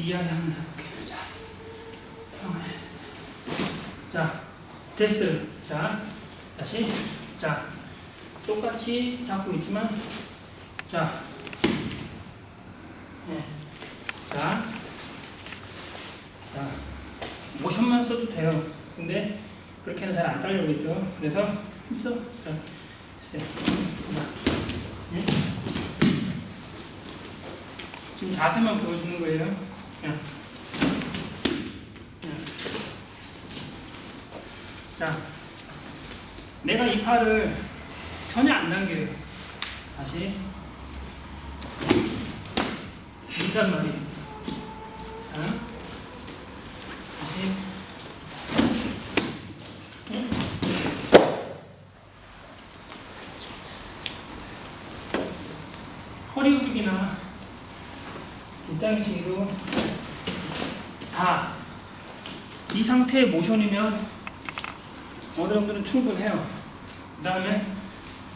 이야기하면 해볼게요. 자, 어, 자, 됐어요. 자, 다시. 자, 똑같이 잡고 있지만, 자, 네. 자, 자, 모션만 써도 돼요. 근데 그렇게는 잘 안 딸려오겠죠. 그래서 힘써. 자. 자, 네. 지금 자세만 보여주는 거예요. 예. 예. 자, 내가 이 팔을 전혀 안 당겨요. 다시. 이단 말이에요. 다시. 허리 굽이기나 뒷땅이 지금 4. 이 상태의 모션이면 어느 정도는 충분해요. 그 다음에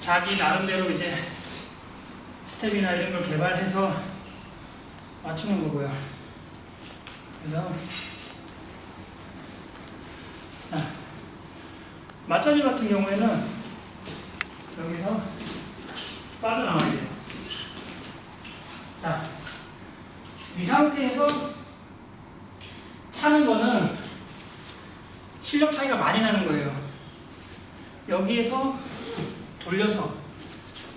자기 나름대로 이제 스텝이나 이런 걸 개발해서 맞추는 거고요. 그래서 아, 맞자리 같은 경우에는 여기서 빠져나와야 돼요. 자, 이 상태에서 차는 거는 실력 차이가 많이 나는 거예요. 여기에서 돌려서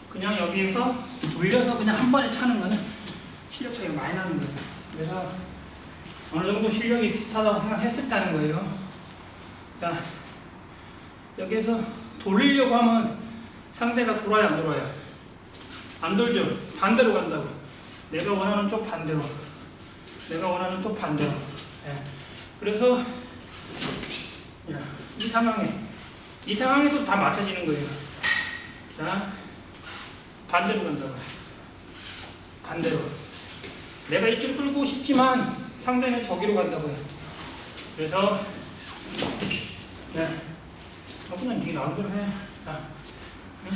그냥 여기에서 돌려서 그냥 한 번에 차는 거는 실력 차이가 많이 나는 거예요. 그래서 어느 정도 실력이 비슷하다고 생각했었다는 거예요. 자, 여기에서 돌리려고 하면 상대가 돌아야 안 돌아요? 안 돌죠. 반대로 간다고. 내가 원하는 쪽 반대로. 내가 원하는 쪽 반대로. 예. 그래서 야, 이 상황에 이 상황에서 다 맞춰지는 거예요. 자, 반대로 간다고. 반대로. 내가 이쪽 끌고 싶지만 상대는 저기로 간다고요. 그래서 네. 어, 그냥 네가 나온 대로 해. 자, 응?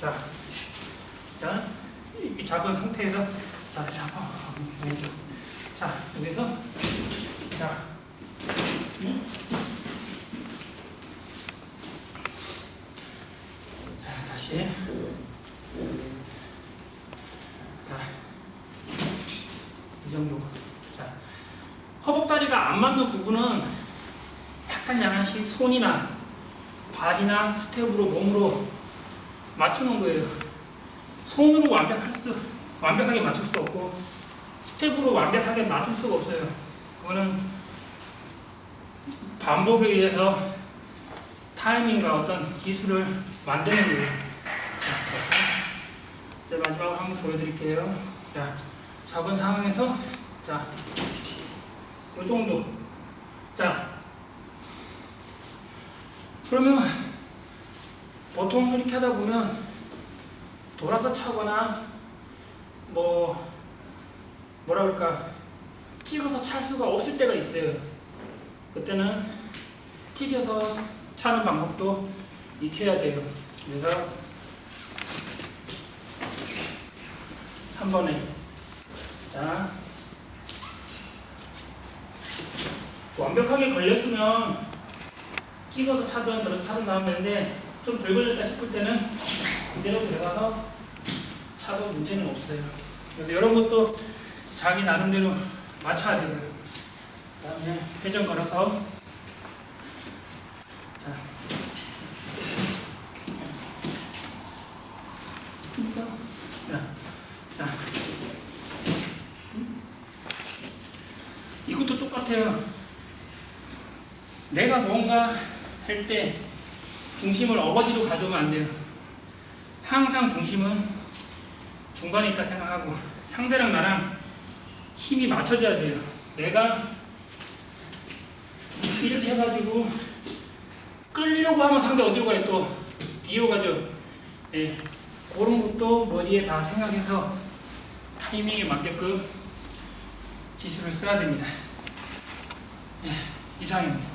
자, 자, 이렇게 잡은 상태에서 자, 잡아. 자, 여기서 자, 응? 자, 다시. 자, 이 정도. 자, 허벅다리가 안 맞는 부분은 약간 양한씩 손이나 발이나 스텝으로 몸으로 맞추는 거예요. 손으로 완벽할 수, 완벽하게 맞출 수 없고 스텝으로 완벽하게 맞출 수가 없어요. 반복에 의해서 타이밍과 어떤 기술을 만드는 거예요. 자, 마지막으로 한번 보여드릴게요. 자, 잡은 상황에서 자, 이 정도. 자, 그러면 보통 이렇게 하다 보면 돌아서 차거나 뭐 뭐라 그럴까 찍어서 찰 수가 없을 때가 있어요. 그때는 튀겨서 차는 방법도 익혀야 돼요. 그래서 한 번에 자 완벽하게 걸렸으면 찍어서 차든 들어서 차든 나오면 되는데 좀 덜 걸렸다 싶을 때는 이대로 들어가서 차도 문제는 없어요. 그래서 이런 것도 자기 나름대로 맞춰야 되고요. 그 다음에 회전 걸어서 자. 자, 자. 음? 이것도 똑같아요. 내가 뭔가 할 때 중심을 어거지로 가져오면 안 돼요. 항상 중심은 중간에 있다 생각하고 상대랑 나랑 힘이 맞춰져야 돼요. 내가 이렇게 해가지고 끌려고 하면 상대 어디로 가요? 또 뒤로 가죠. 예. 그런 것도 머리에 다 생각해서 타이밍에 맞게끔 기술을 써야 됩니다. 예. 이상입니다.